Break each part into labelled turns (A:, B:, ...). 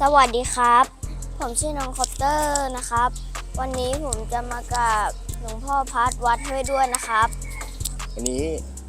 A: สวัสดีครับ ผมชื่อน้องคอปเตอร์นะครับ วันนี้ผมจะมากับหลวงพ่อพัดวัดห้วยด้วนนะครับ
B: วันนี้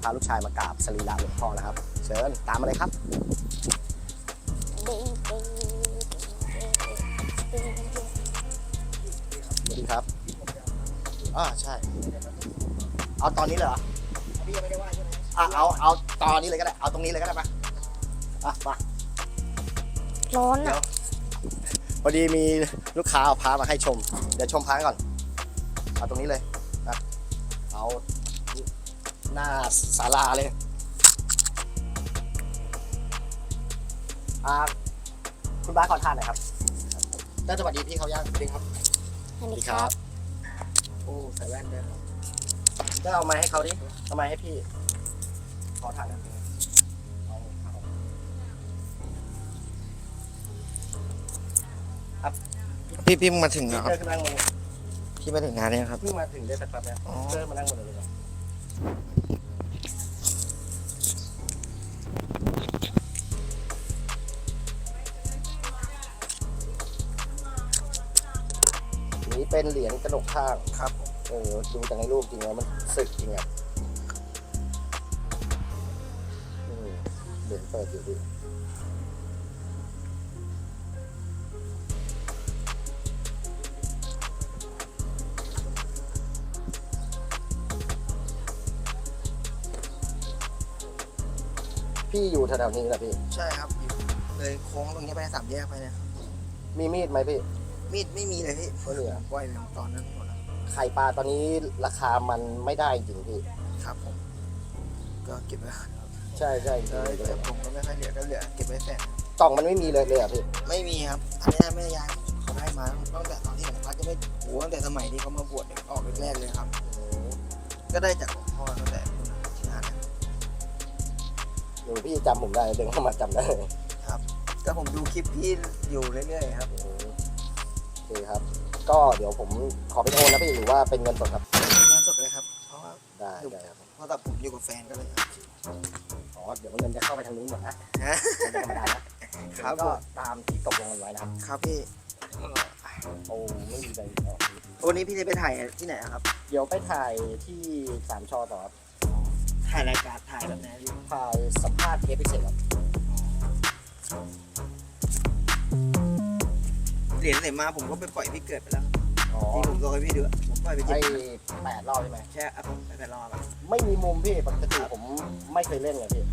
B: พาลูกชายมากราบสรีระหลวงพ่อนะครับ เชิญตามมาเลยครับสวัสดีครับอ่าใช่ เอาตอนนี้เลยเหรอพี่ยังไม่ได้ว่าใช่ไหมอะเอาเอาตอนนี้เลยก็ได้ เอาตรงนี้เลยก็ได้ปะอะมา
A: ร้อนอะ
B: พอดีมีลูกค้าเอาพามาให้ชม เดี๋ยวชมพาก่อน เอาตรงนี้เลยนะเอาหน้าศาลาเลยอ่าคุณบ้าสขอทานหน่อยครับน่าจะสวัสดีพี่เขาย่างสวัสดีครับ
A: สวัสดีครับ
B: โอ้ใส่แว่นด้วยครับก็เอาไม้ให้เขาดิเอาไม้ให้พี่ ขอถ่ายหนะ อา
C: พี่พี่มาถึงแล้วครับ
B: เจอขึ้นนั่งบนเลย
C: พี่มาถึงงานเนี่ยครับ
B: เพิ่งมาถึงได้สักแป๊บแล้ว
C: อ๋อ
B: เจอมานั่งบนเลยดีกว่านี่เป็นเหรียญกระดกข้าง
C: ครับ
B: เออดูจากในรูปจริงแล้วมันสึกจริงอะอืมเหรียญเปิดอยู่ดิ พี่อยู่แถวๆนี้แหละพี่
C: ใช่ครับอยู่เลยโค้งตรงนี้ไปสามแยกไปเนะครับ
B: มีมีดไหมพี่
C: มีดไม่มีเลยพี่
B: ไม่มีเหรอ
C: ปล่อยเลยตอนนั้นหมดแล้ว
B: ไข่ปลาตอนนี้ราคามันไม่ได้จริงพี่
C: ครับผม ก็เก็บไว้ครับ
B: ใช่ใช่
C: ใช่
B: ใช่
C: แต่ผมก็ไม่ค่อยเหลือก็เหลือเก็บไว้แสน
B: กล่องมันไม่มีเลยเลยอะพี่
C: ไม่มีครับอันนี้ไม่ได้ย้ายเขาได้มาตั้งแต่ตอนที่ผมพักจะไม่โอ้โหตั้งแต่สมัยที่เขามาบวชเนี่ยออกแรกๆเลยครับ ก็ได้จากหลวงพ่อตั้งแต่
B: เดี๋ยวพี่จำผมได้เดินเข้ามาจำได้เลย
C: ก็ผมดูคลิปพี่อยู่เรื่อยๆครับ
B: โอเคครับ ก็เดี๋ยวผมขอเป็นโอนนะพี่หรือว่าเป็นเงินสดครับ
C: งานสดเลยครับ เพราะว่า
B: ได้ได้ครับ
C: เพราะแต่ผมอยู่กับแฟนก็เลย
B: อ๋อเดี๋ยวเงินจะเข้าไปทางนู้นหมดนะ
C: ฮะ
B: ไม่ธรรมดานะครับ
C: ผ
B: ก็
C: ม
B: ตามที่ตกลงกันไว้นะครับ
C: ครับพี่
B: โอ้ไม่มีอะไรออก
C: วันนี้พี่จะไปถ่ายที่ไหนอะครับ
B: เดี๋ยวไปถ่ายที่สามชอต่อครับ
C: ถ่ายรายการถ่ายแบบไหนพี่
B: ถ่ายสัมภาษณ์เทปพิเศษครับ
C: เหรียญไหนมาผมก็ไปปล่อยพี่เกิดไปแล้ว
B: อ๋อ
C: ที่ผมโดนให้พี่ดูอะผมปล่อยไปเจ็
B: ไอ้
C: ด
B: แปดรอบใช่ไหม
C: แค่อะผมไปไปรอบอะ
B: ไม่มีมุมพี่ปกติผมไม่เคยเล่นไงพี่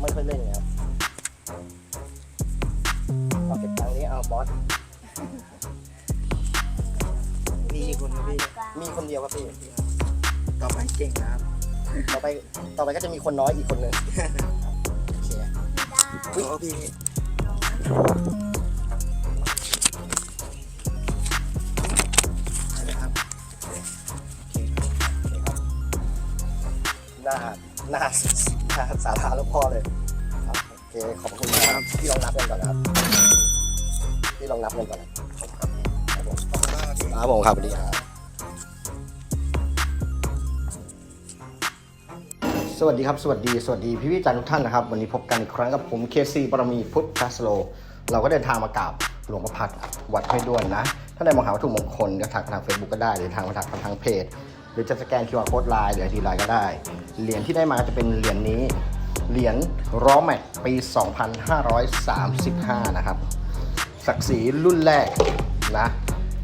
B: ไม่เคยเล่นไงครับเอาเก็บตังค์นี้เอาบอส
C: มีคนนะพี่
B: มีคนเดียวครับพี่
C: ต่อไปเก่งนะครับ
B: ต่อไปต่อไปก็จะมีคนน้อยอีกคนหนึ่งโอเค
C: โอ้พี่นะครับ
B: หน้าหน้าหน้าสาราแล้วพ่อเลยครับโอเคขอบคุณนะครับพี่ลองนับกันก่อนนะครับพี่ลองนับกันก่อนนะครับผม
C: ขอบคุณมากครับพี่
B: ครับผมครับสวัสดีครับ สวัสดีครับ สวัสดีสวัสดีพี่พี่จันทุกท่านนะครับ วันนี้พบกันอีกครั้งกับผมเคซีปรมีพุทธสโล เราก็เดินทางมากราบหลวงพ่อพัดวัดห้วยด้วนนะ ถ้าในมหาวัตถุมงคลก็ทักทาง Facebook ก็ได้ หรือทางมาทักทางเพจ หรือจะสแกน QR Code ไลน์หรือทีไลน์ก็ได้ เหรียญที่ได้มาจะเป็นเหรียญนี้ เหรียญร้อแม็กปี 2535 นะครับ ศักดิ์ศรีรุ่นแรกนะ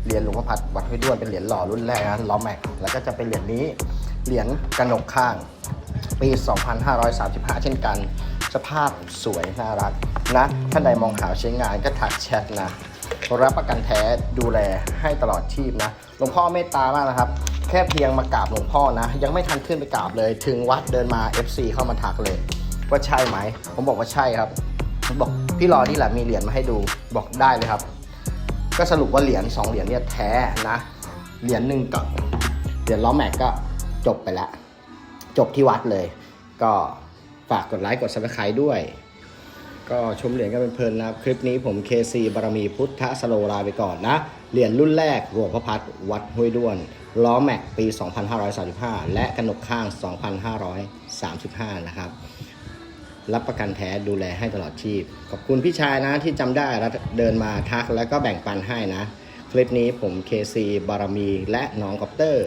B: เหรียญหลวงพ่อพัดวัดห้วยด้วนเป็นเหรียญหล่อรุ่นแรกนะล้อแม็กแล้วก็จะเป็นเหรียญนี้ เหรียญกระหนกข้าง ปี 2535 เช่นกัน สภาพสวยน่ารักนะ ท่านใดมองหาใช้งานก็ทักแชทนะ รับประกันแท้ดูแลให้ตลอดชีพนะ หลวงพ่อเมตตามากนะครับ แค่เพียงมากราบหลวงพ่อนะ ยังไม่ทันขึ้นไปกราบเลย ถึงวัดเดินมา FC เข้ามาทักเลย ว่าใช่ไหม ผมบอกว่าใช่ครับบอกพี่รอนี่แหละมีเหรียญมาให้ดูบอกได้เลยครับ ก็สรุปว่าเหรียญสองเหรียญเนี่ยแท้นะ เหรียญหนึ่งกับเหรียญล้อแม็กก็จบไปแล้ว จบที่วัดเลย ก็ฝากกดไลค์กดซับสไครต์ด้วย ก็ชมเหรียญกันเป็นเพลินนะครัคลิปนี้ผมเคซีบารมีพุทธสโลลาไปก่อนนะ เหรียญรุ่นแรกหลวงพ่อพัดวัดห้วยด้วน ล้อแม็กปี 2535 และกระหนกข้าง 2535 นะครับรับประกันแท้ดูแลให้ตลอดชีพ ขอบคุณพี่ชายนะที่จำได้แล้วเดินมาทักแล้วก็แบ่งปันให้นะ คลิปนี้ผมเคซีบารมี และน้องกอปเตอร์